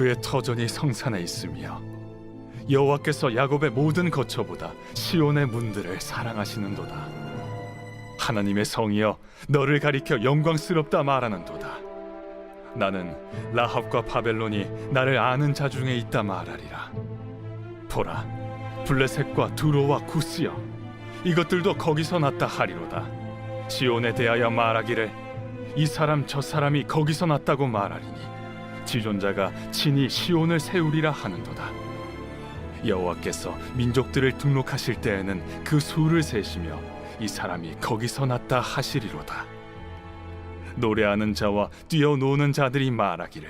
그의 터전이 성산에 있으며 여호와께서 야곱의 모든 거처보다 시온의 문들을 사랑하시는도다. 하나님의 성이여 너를 가리켜 영광스럽다 말하는도다. 나는 라합과 바벨론이 나를 아는 자 중에 있다 말하리라. 보라, 블레셋과 두로와 구스여 이것들도 거기서 났다 하리로다. 시온에 대하여 말하기를 이 사람 저 사람이 거기서 났다고 말하리니 지존자가 친히 시온을 세우리라 하는도다. 여호와께서 민족들을 등록하실 때에는 그 수를 세시며 이 사람이 거기서 났다 하시리로다. 노래하는 자와 뛰어노는 자들이 말하기를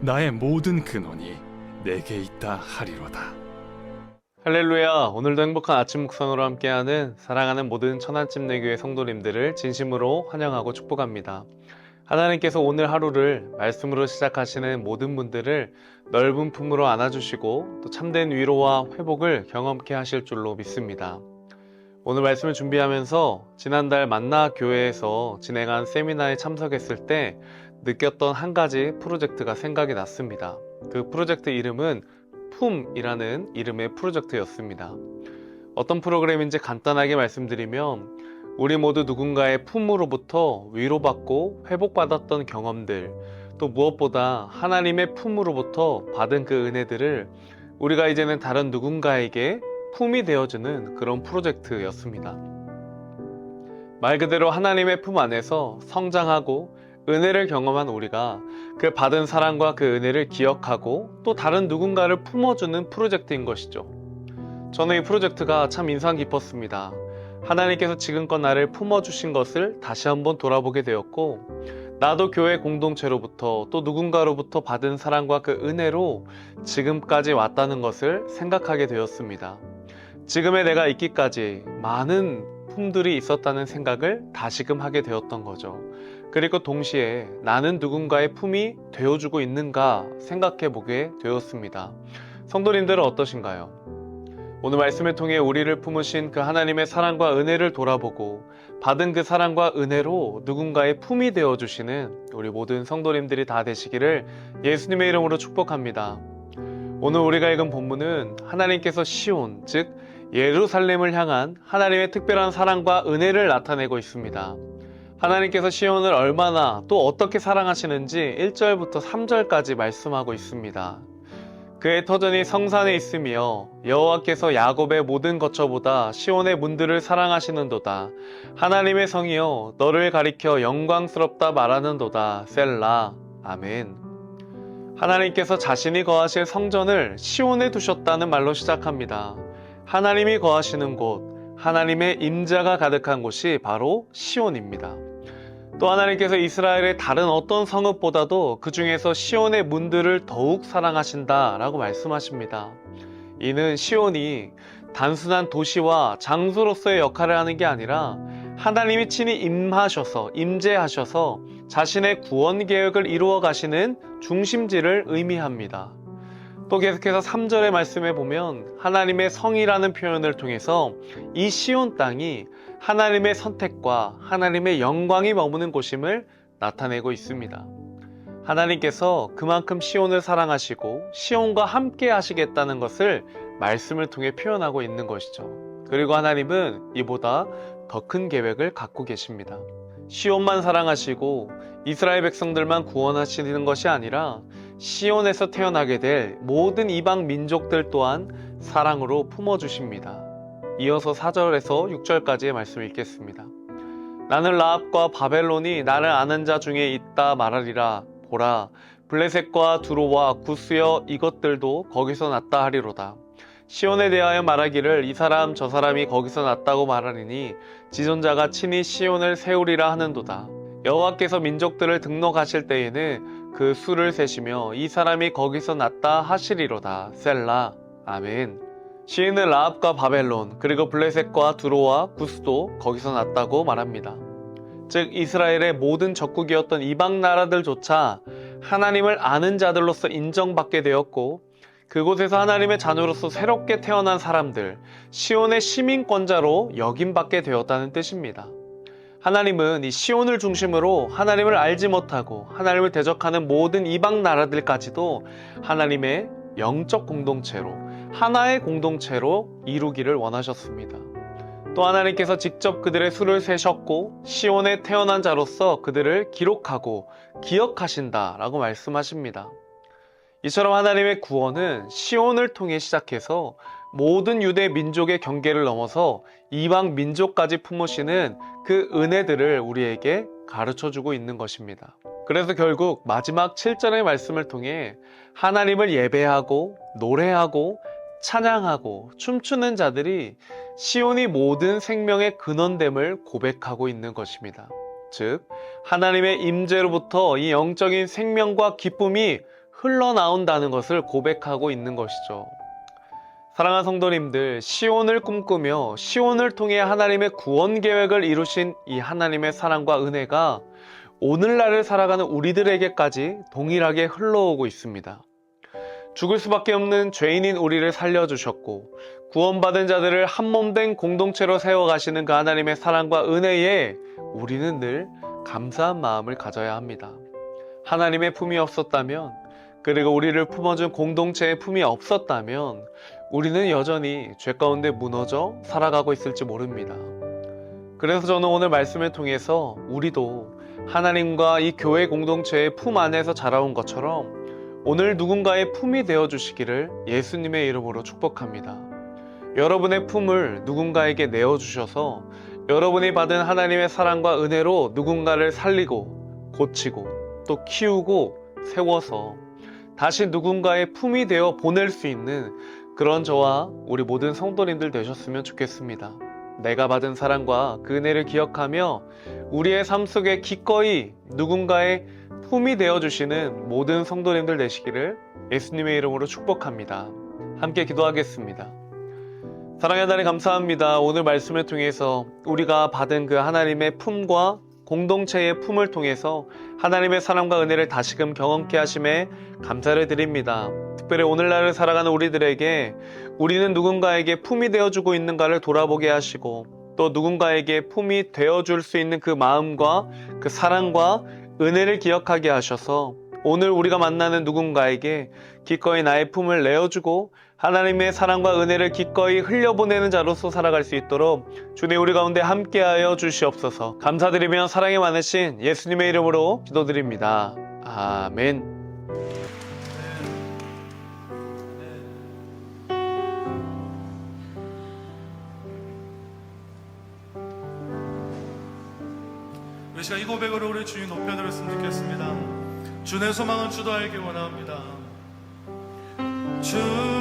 나의 모든 근원이 내게 있다 하리로다. 할렐루야! 오늘도 행복한 아침 묵상으로 함께하는 사랑하는 모든 천안집 내교회 성도님들을 진심으로 환영하고 축복합니다. 하나님께서 오늘 하루를 말씀으로 시작하시는 모든 분들을 넓은 품으로 안아주시고 또 참된 위로와 회복을 경험케 하실 줄로 믿습니다. 오늘 말씀을 준비하면서 지난달 만나 교회에서 진행한 세미나에 참석했을 때 느꼈던 한 가지 프로젝트가 생각이 났습니다. 그 프로젝트 이름은 품이라는 이름의 프로젝트였습니다. 어떤 프로그램인지 간단하게 말씀드리면 우리 모두 누군가의 품으로부터 위로받고 회복받았던 경험들 또 무엇보다 하나님의 품으로부터 받은 그 은혜들을 우리가 이제는 다른 누군가에게 품이 되어주는 그런 프로젝트였습니다. 말 그대로 하나님의 품 안에서 성장하고 은혜를 경험한 우리가 그 받은 사랑과 그 은혜를 기억하고 또 다른 누군가를 품어주는 프로젝트인 것이죠. 저는 이 프로젝트가 참 인상 깊었습니다. 하나님께서 지금껏 나를 품어주신 것을 다시 한번 돌아보게 되었고, 나도 교회 공동체로부터 또 누군가로부터 받은 사랑과 그 은혜로 지금까지 왔다는 것을 생각하게 되었습니다. 지금의 내가 있기까지 많은 품들이 있었다는 생각을 다시금 하게 되었던 거죠. 그리고 동시에 나는 누군가의 품이 되어주고 있는가 생각해 보게 되었습니다. 성도님들은 어떠신가요? 오늘 말씀을 통해 우리를 품으신 그 하나님의 사랑과 은혜를 돌아보고 받은 그 사랑과 은혜로 누군가의 품이 되어 주시는 우리 모든 성도님들이 다 되시기를 예수님의 이름으로 축복합니다. 오늘 우리가 읽은 본문은 하나님께서 시온, 즉 예루살렘을 향한 하나님의 특별한 사랑과 은혜를 나타내고 있습니다. 하나님께서 시온을 얼마나 또 어떻게 사랑하시는지 1절부터 3절까지 말씀하고 있습니다. 그의 터전이 성산에 있으며 여호와께서 야곱의 모든 거처보다 시온의 문들을 사랑하시는도다. 하나님의 성이여 너를 가리켜 영광스럽다 말하는도다. 셀라. 아멘. 하나님께서 자신이 거하실 성전을 시온에 두셨다는 말로 시작합니다. 하나님이 거하시는 곳, 하나님의 임자가 가득한 곳이 바로 시온입니다. 또 하나님께서 이스라엘의 다른 어떤 성읍보다도 그 중에서 시온의 문들을 더욱 사랑하신다 라고 말씀하십니다. 이는 시온이 단순한 도시와 장소로서의 역할을 하는 게 아니라 하나님이 친히 임하셔서 임재하셔서 자신의 구원 계획을 이루어 가시는 중심지를 의미합니다. 또 계속해서 3절의 말씀에 보면 하나님의 성이라는 표현을 통해서 이 시온 땅이 하나님의 선택과 하나님의 영광이 머무는 곳임을 나타내고 있습니다. 하나님께서 그만큼 시온을 사랑하시고 시온과 함께 하시겠다는 것을 말씀을 통해 표현하고 있는 것이죠. 그리고 하나님은 이보다 더 큰 계획을 갖고 계십니다. 시온만 사랑하시고 이스라엘 백성들만 구원하시는 것이 아니라 시온에서 태어나게 될 모든 이방 민족들 또한 사랑으로 품어주십니다. 이어서 4절에서 6절까지의 말씀을 읽겠습니다. 나는 라합과 바벨론이 나를 아는 자 중에 있다 말하리라 보라 블레셋과 두로와 구스여 이것들도 거기서 났다 하리로다. 시온에 대하여 말하기를 이 사람 저 사람이 거기서 났다고 말하리니 지존자가 친히 시온을 세우리라 하는도다. 여호와께서 민족들을 등록하실 때에는 그 수를 세시며 이 사람이 거기서 났다 하시리로다. 셀라. 아멘. 시인은 라합과 바벨론 그리고 블레셋과 두로와 구스도 거기서 났다고 말합니다. 즉 이스라엘의 모든 적국이었던 이방 나라들조차 하나님을 아는 자들로서 인정받게 되었고 그곳에서 하나님의 자녀로서 새롭게 태어난 사람들, 시온의 시민권자로 역임받게 되었다는 뜻입니다. 하나님은 이 시온을 중심으로 하나님을 알지 못하고 하나님을 대적하는 모든 이방 나라들까지도 하나님의 영적 공동체로 하나의 공동체로 이루기를 원하셨습니다. 또 하나님께서 직접 그들의 수를 세셨고 시온에 태어난 자로서 그들을 기록하고 기억하신다라고 말씀하십니다. 이처럼 하나님의 구원은 시온을 통해 시작해서 모든 유대 민족의 경계를 넘어서 이방 민족까지 품으시는 그 은혜들을 우리에게 가르쳐 주고 있는 것입니다. 그래서 결국 마지막 7절의 말씀을 통해 하나님을 예배하고 노래하고 찬양하고 춤추는 자들이 시온이 모든 생명의 근원됨을 고백하고 있는 것입니다. 즉 하나님의 임재로부터 이 영적인 생명과 기쁨이 흘러나온다는 것을 고백하고 있는 것이죠. 사랑하는 성도님들, 시온을 꿈꾸며 시온을 통해 하나님의 구원 계획을 이루신 이 하나님의 사랑과 은혜가 오늘날을 살아가는 우리들에게까지 동일하게 흘러오고 있습니다. 죽을 수밖에 없는 죄인인 우리를 살려주셨고, 구원받은 자들을 한몸된 공동체로 세워가시는 그 하나님의 사랑과 은혜에 우리는 늘 감사한 마음을 가져야 합니다. 하나님의 품이 없었다면, 그리고 우리를 품어준 공동체의 품이 없었다면, 우리는 여전히 죄 가운데 무너져 살아가고 있을지 모릅니다. 그래서 저는 오늘 말씀을 통해서 우리도 하나님과 이 교회 공동체의 품 안에서 자라온 것처럼 오늘 누군가의 품이 되어 주시기를 예수님의 이름으로 축복합니다. 여러분의 품을 누군가에게 내어 주셔서 여러분이 받은 하나님의 사랑과 은혜로 누군가를 살리고 고치고 또 키우고 세워서 다시 누군가의 품이 되어 보낼 수 있는 그런 저와 우리 모든 성도님들 되셨으면 좋겠습니다. 내가 받은 사랑과 그 은혜를 기억하며 우리의 삶 속에 기꺼이 누군가의 품이 되어주시는 모든 성도님들 되시기를 예수님의 이름으로 축복합니다. 함께 기도하겠습니다. 사랑의 하나님 감사합니다. 오늘 말씀을 통해서 우리가 받은 그 하나님의 품과 공동체의 품을 통해서 하나님의 사랑과 은혜를 다시금 경험케 하심에 감사를 드립니다. 특별히 오늘날을 살아가는 우리들에게 우리는 누군가에게 품이 되어주고 있는가를 돌아보게 하시고 또 누군가에게 품이 되어줄 수 있는 그 마음과 그 사랑과 은혜를 기억하게 하셔서 오늘 우리가 만나는 누군가에게 기꺼이 나의 품을 내어주고 하나님의 사랑과 은혜를 기꺼이 흘려보내는 자로서 살아갈 수 있도록 주님 우리 가운데 함께하여 주시옵소서 감사드리며 사랑이 많으신 예수님의 이름으로 기도드립니다. 아멘. 시간 이 고백으로 우리 주님 높여드렸으면 좋겠습니다. 주의 소망은 주도 알길 원합니다. 주